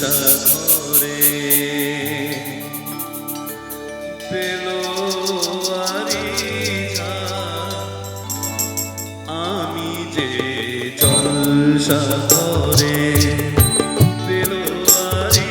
জলসা করে পেলোয়ারি আমি যে জলসা করে পেলোয়ারি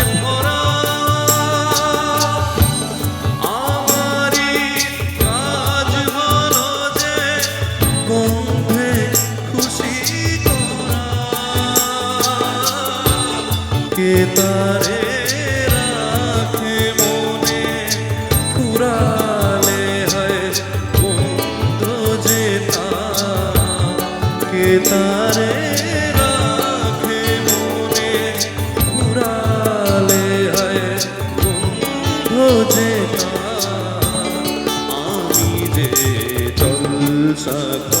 তারে রাখে মনে, ফুরালে হয় বন্ধ যে তার কে তারে রাখে মনে, ফুরালে হয় বন্ধ যে আমি যে জলসা করে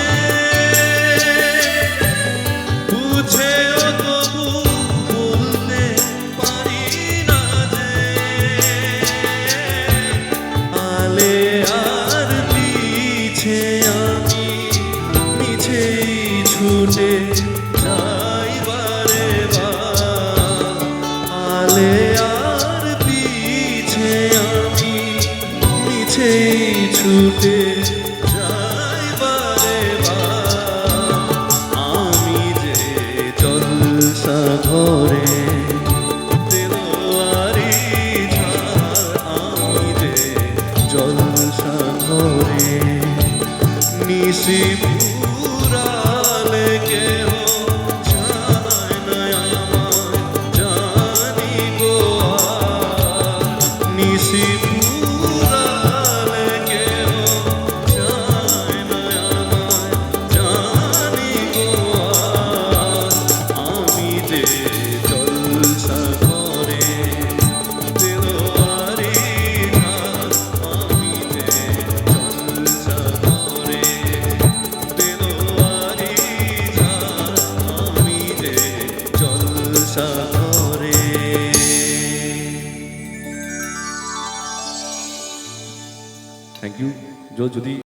ছুটে যাই বারে আলে আর পিছে আমি মিছেই ছুটে যাই বারে আমি যে জলসা ঘরে জলসা করে। থ্যাংক ইউ যদি